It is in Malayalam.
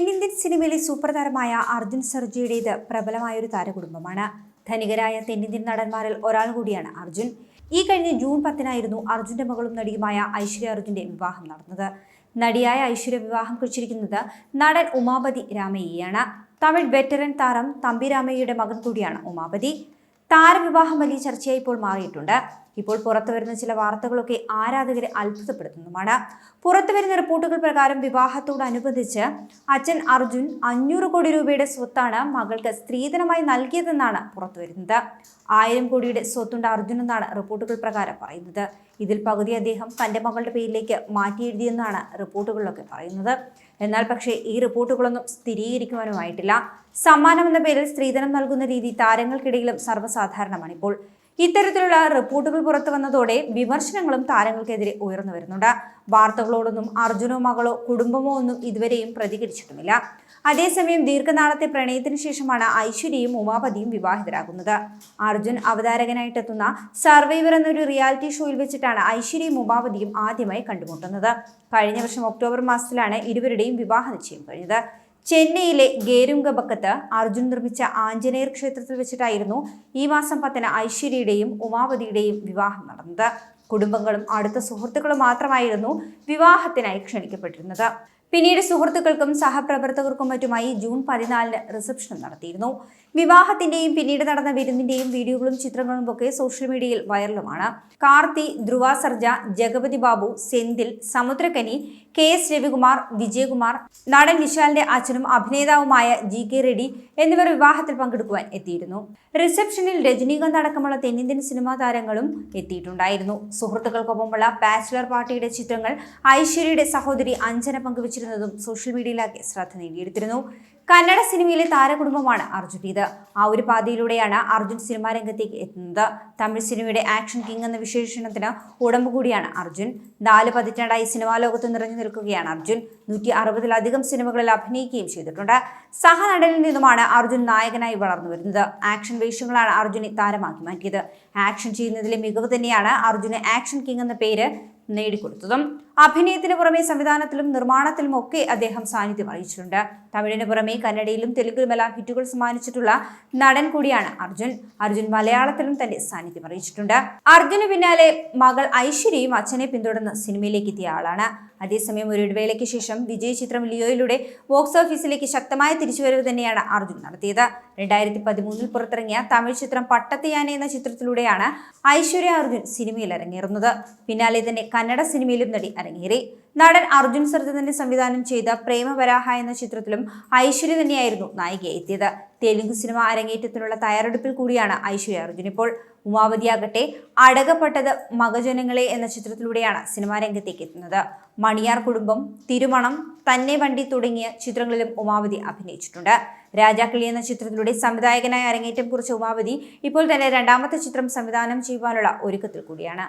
തെന്നിന്ത്യൻ സിനിമയിലെ സൂപ്പർ താരമായ അർജുൻ സർജിയുടേത് പ്രബലമായ ഒരു താരകുടുംബമാണ്. ധനികരായ തെന്നിന്ത്യൻ നടന്മാരിൽ ഒരാൾ കൂടിയാണ് അർജുൻ. ഈ കഴിഞ്ഞ ജൂൺ പത്തിനായിരുന്നു അർജുന്റെ മകളും നടിയുമായ ഐശ്വര്യ അർജുന്റെ വിവാഹം നടന്നത്. നടിയായ ഐശ്വര്യ വിവാഹം കഴിച്ചിരിക്കുന്നത് നടൻ ഉമാപതി രാമയ്യയാണ്. തമിഴ് വെറ്ററൻ താരം തമ്പി രാമയ്യയുടെ മകൻ കൂടിയാണ് ഉമാപതി. താരവിവാഹം വലിയ ചർച്ചയായി ഇപ്പോൾ മാറിയിട്ടുണ്ട്. ഇപ്പോൾ പുറത്തു വരുന്ന ചില വാർത്തകളൊക്കെ ആരാധകരെ അത്ഭുതപ്പെടുത്തുന്നതുമാണ്. പുറത്തു വരുന്ന റിപ്പോർട്ടുകൾ പ്രകാരം വിവാഹത്തോടനുബന്ധിച്ച് അച്ഛൻ അർജുൻ അഞ്ഞൂറ് കോടി രൂപയുടെ സ്വത്താണ് മകൾക്ക് സ്ത്രീധനമായി നൽകിയതെന്നാണ് പുറത്തു വരുന്നത്. ആയിരം കോടിയുടെ സ്വത്തുണ്ട് അർജുൻ എന്നാണ് റിപ്പോർട്ടുകൾ പ്രകാരം പറയുന്നത്. ഇതിൽ പകുതി അദ്ദേഹം തന്റെ മകളുടെ പേരിലേക്ക് മാറ്റി എഴുതിയെന്നാണ് റിപ്പോർട്ടുകളിലൊക്കെ പറയുന്നത്. എന്നാൽ പക്ഷേ ഈ റിപ്പോർട്ടുകളൊന്നും സ്ഥിരീകരിക്കുവാനുമായിട്ടില്ല. സമ്മാനം എന്ന പേരിൽ സ്ത്രീധനം നൽകുന്ന രീതി താരങ്ങൾക്കിടയിലും സർവസാധാരണമാണ് ഇപ്പോൾ ഇത്തരത്തിലുള്ള റിപ്പോർട്ടുകൾ പുറത്തു വന്നതോടെ വിമർശനങ്ങളും താരങ്ങൾക്കെതിരെ ഉയർന്നു വരുന്നുണ്ട്. വാർത്തകളോടൊന്നും അർജുനോ മകളോ കുടുംബമോ ഒന്നും ഇതുവരെയും പ്രതികരിച്ചിട്ടുമില്ല. അതേസമയം ദീർഘനാളത്തെ പ്രണയത്തിന് ശേഷമാണ് ഐശ്വര്യയും ഉമാപതിയും വിവാഹിതരാകുന്നത്. അർജുൻ അവതാരകനായിട്ടെത്തുന്ന സർവൈവർ എന്നൊരു റിയാലിറ്റി ഷോയിൽ വെച്ചിട്ടാണ് ഐശ്വര്യയും ഉമാപതിയും ആദ്യമായി കണ്ടുമുട്ടുന്നത്. കഴിഞ്ഞ വർഷം ഒക്ടോബർ മാസത്തിലാണ് ഇരുവരുടെയും വിവാഹ നിശ്ചയം കഴിഞ്ഞത്. ചെന്നൈയിലെ ഗേരുങ്കബക്കത്ത് അർജുൻ നിർമ്മിച്ച ആഞ്ജനേയർ ക്ഷേത്രത്തിൽ വെച്ചിട്ടായിരുന്നു ഈ മാസം പത്തിന് ഐശ്വര്യയുടെയും ഉമാപതിയുടെയും വിവാഹം നടന്നത്. കുടുംബങ്ങളും അടുത്ത സുഹൃത്തുക്കളും മാത്രമായിരുന്നു വിവാഹത്തിനായി ക്ഷണിക്കപ്പെട്ടിരുന്നത്. പിന്നീട് സുഹൃത്തുക്കൾക്കും സഹപ്രവർത്തകർക്കും മറ്റുമായി ജൂൺ പതിനാലിന് റിസപ്ഷനും നടത്തിയിരുന്നു. വിവാഹത്തിന്റെയും പിന്നീട് നടന്ന വിരുന്നിന്റെയും വീഡിയോകളും ചിത്രങ്ങളും ഒക്കെ സോഷ്യൽ മീഡിയയിൽ വൈറലുമാണ്. കാർത്തി ധ്രുവ സർജ ജഗപതി ബാബു സെന്തിൽ സമുദ്രകനി കെ എസ് രവികുമാർ വിജയകുമാർ നടൻ വിശാലിന്റെ അച്ഛനും അഭിനേതാവുമായ ജി കെ റെഡ്ഡി എന്നിവർ വിവാഹത്തിൽ പങ്കെടുക്കുവാൻ എത്തിയിരുന്നു. റിസപ്ഷനിൽ രജനീകാന്ത് അടക്കമുള്ള തെന്നിന്ത്യൻ സിനിമാ താരങ്ങളും എത്തിയിട്ടുണ്ടായിരുന്നു. സുഹൃത്തുക്കൾക്കൊപ്പമുള്ള ബാച്ചിലർ പാർട്ടിയുടെ ചിത്രങ്ങൾ ഐശ്വര്യയുടെ സഹോദരി അഞ്ജന പങ്കുവച്ചിരുന്നതും സോഷ്യൽ മീഡിയയിലാകെ ശ്രദ്ധ നേടിയെടുത്തിരുന്നു. കന്നഡ സിനിമയിലെ താരകുടുംബമാണ് അർജുന്റേത് ആ ഒരു പാതയിലൂടെയാണ് അർജുൻ സിനിമാ രംഗത്തേക്ക് എത്തുന്നത്. തമിഴ് സിനിമയുടെ ആക്ഷൻ കിങ് എന്ന വിശേഷണത്തിന് ഉടമ്പ് കൂടിയാണ് അർജുൻ. നാല് പതിറ്റാണ്ടായി സിനിമാ ലോകത്ത് നിറഞ്ഞു നിൽക്കുകയാണ് അർജുൻ. നൂറ്റി അറുപതിലധികം സിനിമകളിൽ അഭിനയിക്കുകയും ചെയ്തിട്ടുണ്ട്. സഹനടനിൽ നിന്നുമാണ് അർജുൻ നായകനായി വളർന്നു വരുന്നത്. ആക്ഷൻ വേഷങ്ങളാണ് അർജുനെ താരമാക്കി മാറ്റിയത്. ആക്ഷൻ ചെയ്യുന്നതിലെ മികവ് തന്നെയാണ് അർജുന് ആക്ഷൻ കിങ് എന്ന പേര് നേടിക്കൊടുത്തതും അഭിനയത്തിന് പുറമെ സംവിധാനത്തിലും നിർമ്മാണത്തിലും ഒക്കെ അദ്ദേഹം സാന്നിധ്യം അറിയിച്ചിട്ടുണ്ട് തമിഴിന് പുറമെ കന്നഡയിലും തെലുങ്കിലുമെല്ലാം ഹിറ്റുകൾ സമ്മാനിച്ചിട്ടുള്ള നടൻ കൂടിയാണ് അർജുൻ. അർജുൻ മലയാളത്തിലും തന്റെ സാന്നിധ്യം അറിയിച്ചിട്ടുണ്ട്. അർജുന് പിന്നാലെ മകൾ ഐശ്വര്യയും അച്ഛനെ പിന്തുടർന്ന് സിനിമയിലേക്ക് എത്തിയ ആളാണ്. അതേസമയം ഒരു ഇടവേളയ്ക്ക് ശേഷം വിജയ് ചിത്രം ലിയോയിലൂടെ ബോക്സ് ഓഫീസിലേക്ക് ശക്തമായ തിരിച്ചുവരവ് തന്നെയാണ് അർജുൻ നടത്തിയത്. രണ്ടായിരത്തി പതിമൂന്നിൽ പുറത്തിറങ്ങിയ തമിഴ് ചിത്രം പട്ടത്തിയാന എന്ന ചിത്രത്തിലൂടെയാണ് ഐശ്വര്യ അർജുൻ സിനിമയിൽ അരങ്ങേറുന്നത്. പിന്നാലെ തന്നെ കന്നഡ സിനിമയിലും നടി അരങ്ങേറി. നടൻ അർജുൻ സർജന്റെ സംവിധാനം ചെയ്ത പ്രേമവരാഹ എന്ന ചിത്രത്തിലും ഐശ്വര്യ തന്നെയായിരുന്നു നായിക എത്തിയത്. തെലുങ്ക് സിനിമ അരങ്ങേറ്റത്തിനുള്ള തയ്യാറെടുപ്പിൽ കൂടിയാണ് ഐശ്വര്യ അർജുൻ. ഇപ്പോൾ ഉമാവതിയാകട്ടെ അടകപ്പെട്ടത് മകജനങ്ങളെ എന്ന ചിത്രത്തിലൂടെയാണ് സിനിമാ രംഗത്തേക്ക് എത്തുന്നത്. മണിയാർ കുടുംബം തിരുമണം തന്നെ വണ്ടി തുടങ്ങിയ ചിത്രങ്ങളിലും ഉമാവതി അഭിനയിച്ചിട്ടുണ്ട്. രാജാക്കിളി എന്ന ചിത്രത്തിലൂടെ സംവിധായകനായ അരങ്ങേറ്റം കുറിച്ച ഉമാവതി ഇപ്പോൾ തന്നെ രണ്ടാമത്തെ ചിത്രം സംവിധാനം ചെയ്യുവാനുള്ള ഒരുക്കത്തിൽ കൂടിയാണ്.